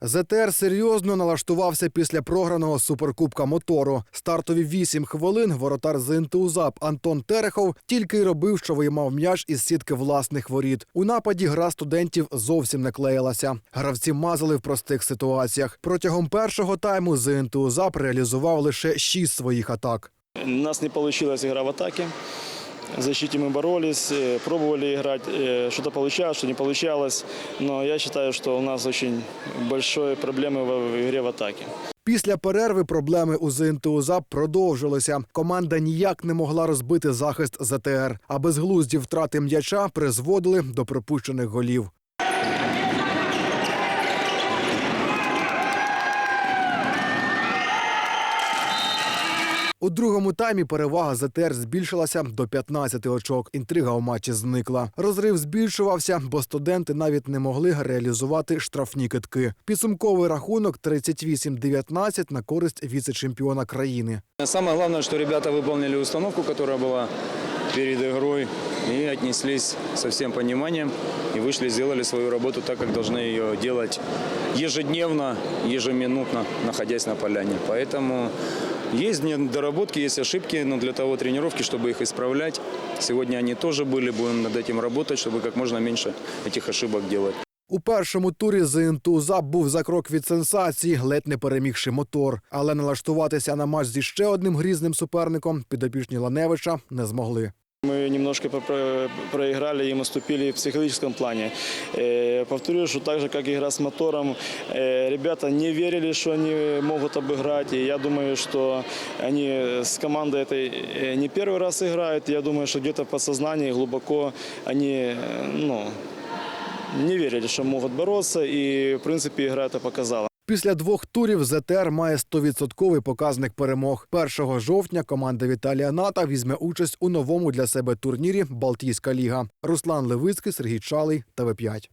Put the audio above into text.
ЗТР серйозно налаштувався після програного суперкубка мотору. Стартові 8 хвилин воротар з НТУ ЗАП Антон Терехов тільки й робив, що виймав м'яч із сітки власних воріт. У нападі гра студентів зовсім не клеїлася. Гравці мазали в простих ситуаціях. Протягом першого тайму з НТУ ЗАП реалізував лише 6 своїх атак. У нас не получилась игра в атаке В защите мы боролись, э, пробовали играть, э, что-то получалось, что не получалось. Но я считаю, что у нас очень большие проблемы в игре в атаке. Після перерви проблеми у ЗНТУ ЗАП продовжилися. Команда ніяк не могла розбити захист ЗТР, а безглузді втрати м'яча призводили до пропущених голів. У другому таймі перевага ЗТР збільшилася до 15 очок. Інтрига у матчі зникла. Розрив збільшувався, бо студенти навіть не могли реалізувати штрафні китки. Підсумковий рахунок 38-19 на користь віце-чемпіона країни. Самое главное, что ребята выполнили установку, которая была перед игрой, и отнеслись со всем пониманием, и вышли, сделали свою работу так, как должны ее делать ежедневно, ежеминутно, находясь на поляне. Поэтому есть недоработки, есть ошибки, но для того тренировки, чтобы их исправлять. Сегодня они тоже были, будем над этим работать, чтобы как можно меньше этих ошибок делать. У першому турі ЗНТУ ЗАП був за крок від сенсації, ледь не перемігши мотор. Але налаштуватися на матч зі ще одним грізним суперником підопічні Ланевича не змогли. Мы немножко попро- проиграли и наступили в психологическом плане. Э, Повторю, что так же, как игра с мотором, э, ребята не верили, что они могут обыграть. И я думаю, что они с командой этой э, не первый раз играют. Я думаю, что где-то в подсознании глубоко они э, ну, не верили, что могут бороться. И, в принципе, игра это показала. Після двох турів ЗТР має 100% показник перемог. 1 жовтня команда Віталія Ната візьме участь у новому для себе турнірі Балтійська ліга. Руслан Левицький, Сергій Чалий, ТВ5.